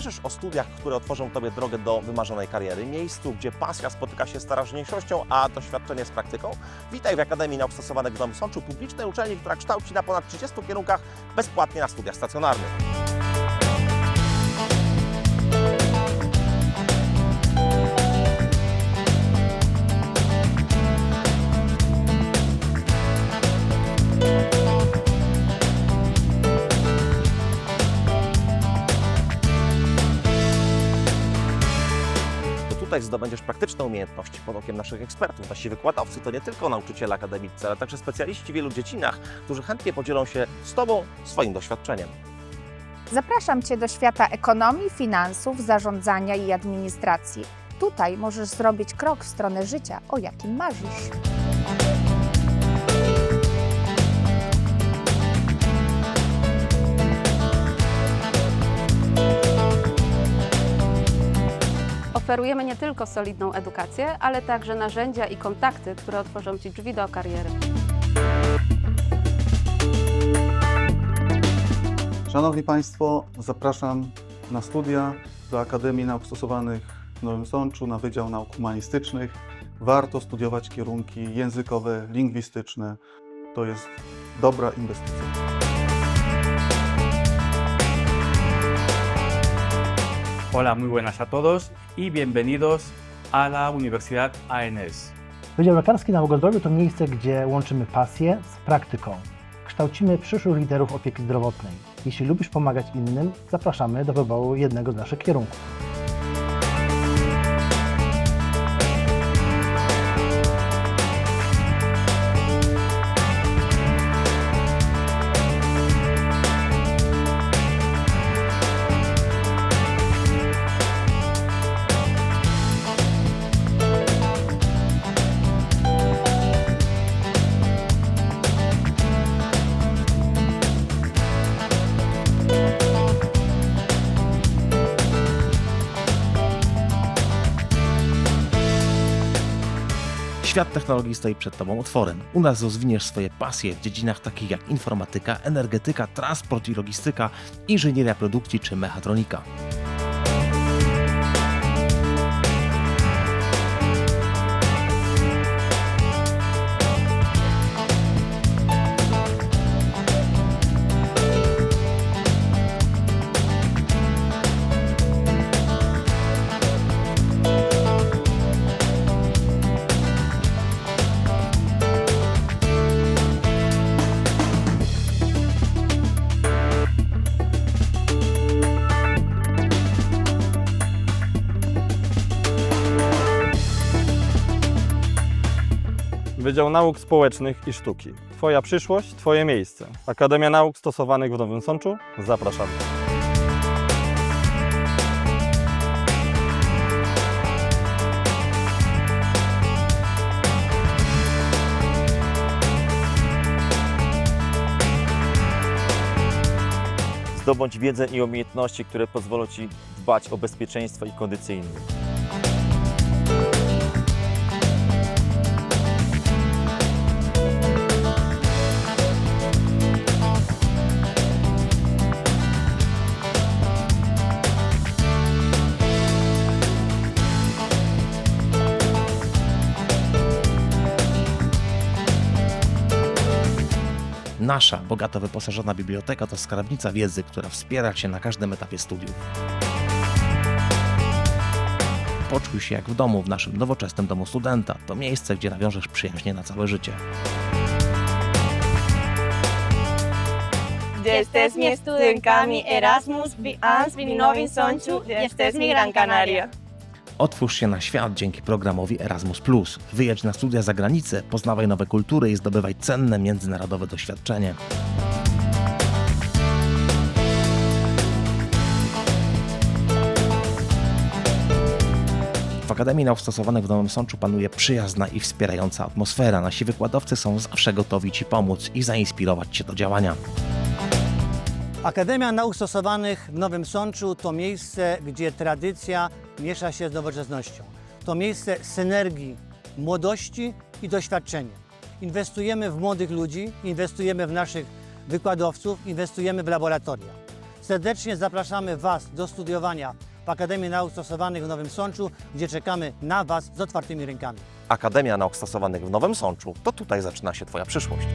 Marzysz o studiach, które otworzą Tobie drogę do wymarzonej kariery, miejscu, gdzie pasja spotyka się z teraźniejszością, a doświadczenie z praktyką? Witaj w Akademii Nauk Stosowanych w Nowym Sączu, publicznej uczelni, która kształci na ponad 30 kierunkach bezpłatnie na studiach stacjonarnych. Tutaj zdobędziesz praktyczne umiejętności pod okiem naszych ekspertów. Nasi wykładowcy to nie tylko nauczyciele akademicy, ale także specjaliści w wielu dziedzinach, którzy chętnie podzielą się z Tobą swoim doświadczeniem. Zapraszam Cię do świata ekonomii, finansów, zarządzania i administracji. Tutaj możesz zrobić krok w stronę życia, o jakim marzysz. Oferujemy nie tylko solidną edukację, ale także narzędzia i kontakty, które otworzą Ci drzwi do kariery. Szanowni Państwo, zapraszam na studia do Akademii Nauk Stosowanych w Nowym Sączu na Wydział Nauk Humanistycznych. Warto studiować kierunki językowe, lingwistyczne. To jest dobra inwestycja. Hola, muy buenas a todos y bienvenidos a la Universidad ANS. Wydział Lekarski Nauk o Zdrowiu to miejsce, gdzie łączymy pasję z praktyką. Kształcimy przyszłych liderów opieki zdrowotnej. Jeśli lubisz pomagać innym, zapraszamy do wyboru jednego z naszych kierunków. Świat technologii stoi przed Tobą otworem. U nas rozwiniesz swoje pasje w dziedzinach takich jak informatyka, energetyka, transport i logistyka, inżynieria produkcji czy mechatronika. Wydział Nauk Społecznych i Sztuki. Twoja przyszłość, Twoje miejsce. Akademia Nauk Stosowanych w Nowym Sączu. Zapraszamy. Zdobądź wiedzę i umiejętności, które pozwolą Ci dbać o bezpieczeństwo i kondycję Nasza bogato wyposażona biblioteka to skarbnica wiedzy, która wspiera Cię na każdym etapie studiów. Poczuj się jak w domu w naszym nowoczesnym domu studenta. To miejsce, gdzie nawiążesz przyjaźnie na całe życie. Jesteś mi studenkami Erasmus, Ans, w Nowym Sączu, jesteś mi Gran Canaria. Otwórz się na świat dzięki programowi Erasmus. Wyjedź na studia za granicę, poznawaj nowe kultury i zdobywaj cenne międzynarodowe doświadczenie. W Akademii Nauk Stosowanych w Nowym Sączu panuje przyjazna i wspierająca atmosfera. Nasi wykładowcy są zawsze gotowi Ci pomóc i zainspirować Cię do działania. Akademia Nauk Stosowanych w Nowym Sączu to miejsce, gdzie tradycja miesza się z nowoczesnością. To miejsce synergii młodości i doświadczenia. Inwestujemy w młodych ludzi, inwestujemy w naszych wykładowców, inwestujemy w laboratoria. Serdecznie zapraszamy Was do studiowania w Akademii Nauk Stosowanych w Nowym Sączu, gdzie czekamy na Was z otwartymi rękami. Akademia Nauk Stosowanych w Nowym Sączu to tutaj zaczyna się Twoja przyszłość.